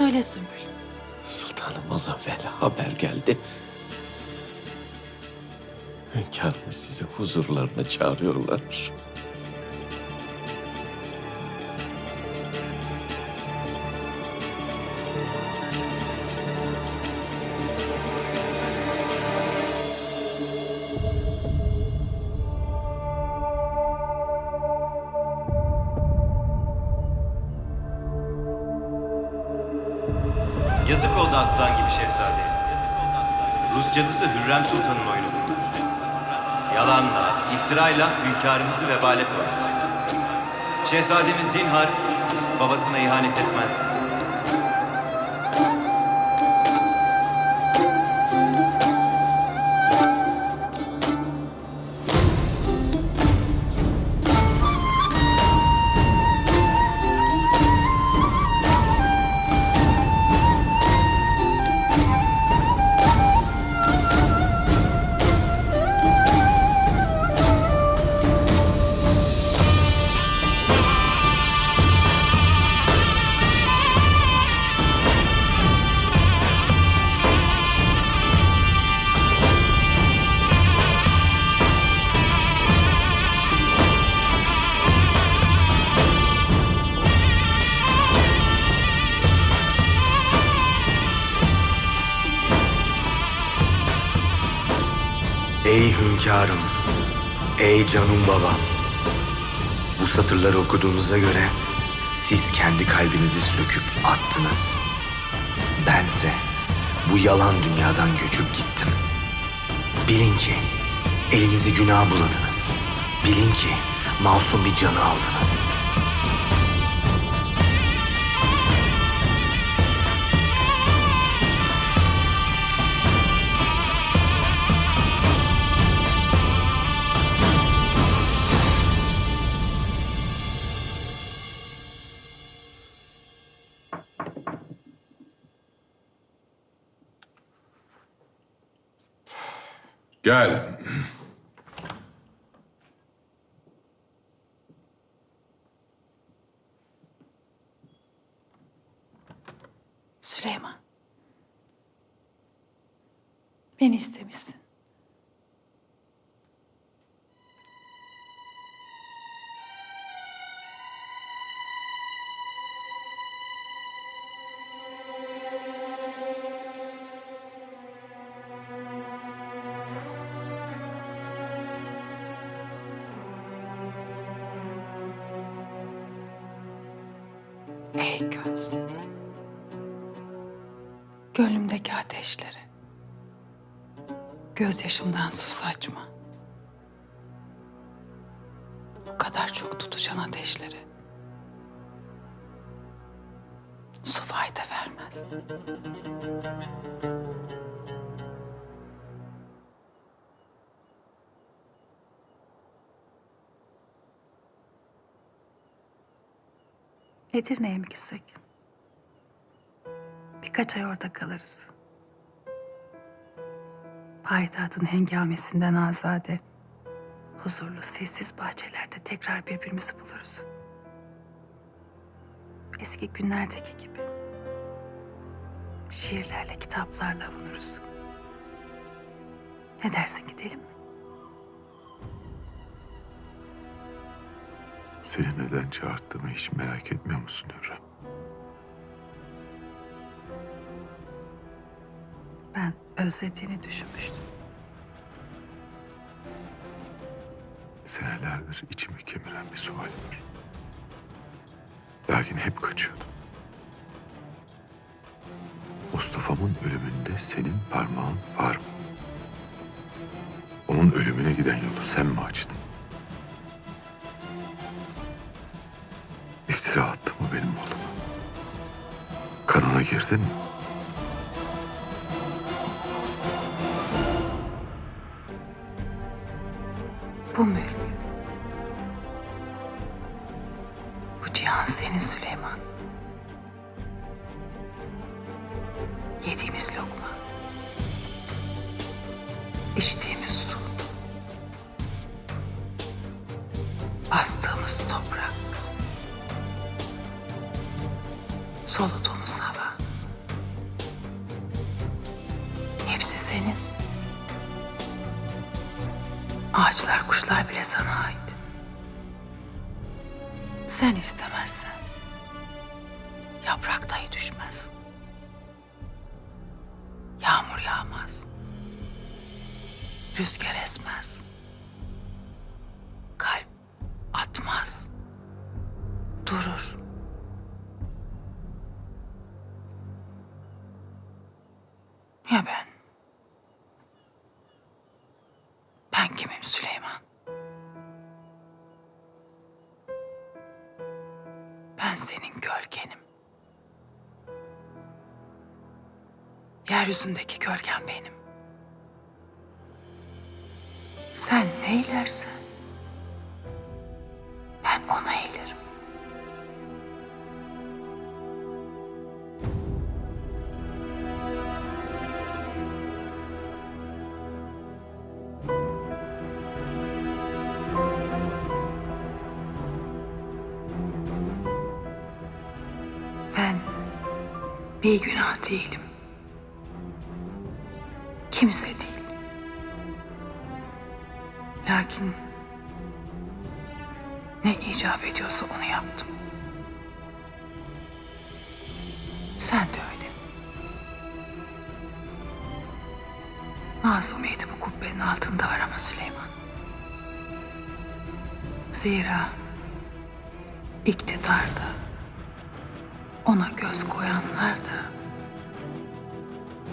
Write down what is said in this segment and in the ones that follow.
Söyle Sümbül. Sultanım az evvel haber geldi. Hünkârımız sizi huzurlarına çağırıyorlar. Yazık oldu aslan gibi şehzadeye. Rus cadısı Hürrem Sultan'ın oyunu buldu. Yalanla, iftirayla hünkârımızı vebale koydu. Şehzademiz zinhar babasına ihanet etmezdi. Ey hünkârım, ey canım babam. Bu satırları okuduğunuza göre siz kendi kalbinizi söküp attınız. Bense bu yalan dünyadan göçüp gittim. Bilin ki elinizi günah buladınız. Bilin ki masum bir canı aldınız. Gel. Süleyman. Beni istemişsin. Ey göz. Gönlümdeki ateşleri. Gözyaşımdan su saçma. Bu kadar çok tutuşan ateşleri. Su fayda vermez. Edirne'ye mi gitsek? Birkaç ay orada kalırız. Payitahtın hengamesinden azade, huzurlu, sessiz bahçelerde tekrar birbirimizi buluruz. Eski günlerdeki gibi. Şiirlerle, kitaplarla avunuruz. Ne dersin gidelim mi? Seni neden çağırttığımı hiç merak etmiyor musun Hürrem? Ben özlediğini düşünmüştüm. Senelerdir içimi kemiren bir sual var. Lakin hep kaçıyordum. Mustafa'mın ölümünde senin parmağın var mı? Onun ölümüne giden yolu sen mi açtın? Kanına girdin mi? Bu mülk. Bu cihan senin Süleyman. Yediğimiz lokma. içtiğimiz su. Bastığımız toprak. soluduğumuz hava. Hepsi senin. Ağaçlar, kuşlar bile sana ait. Sen istemezsen yaprak dahi düşmez. Yağmur yağmaz. Rüzgar esmez. Ben kimim Süleyman? Ben senin gölgenim. Yeryüzündeki gölgen benim. Sen neylersen ben bir günah değilim. Kimse değil. Lakin ne icap ediyorsa onu yaptım. Sen de öyle. Masumiyetimi kubbenin altında arama Süleyman. Zira iktidarda ona göz koyanlar da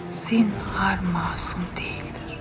zinhar masum değildir.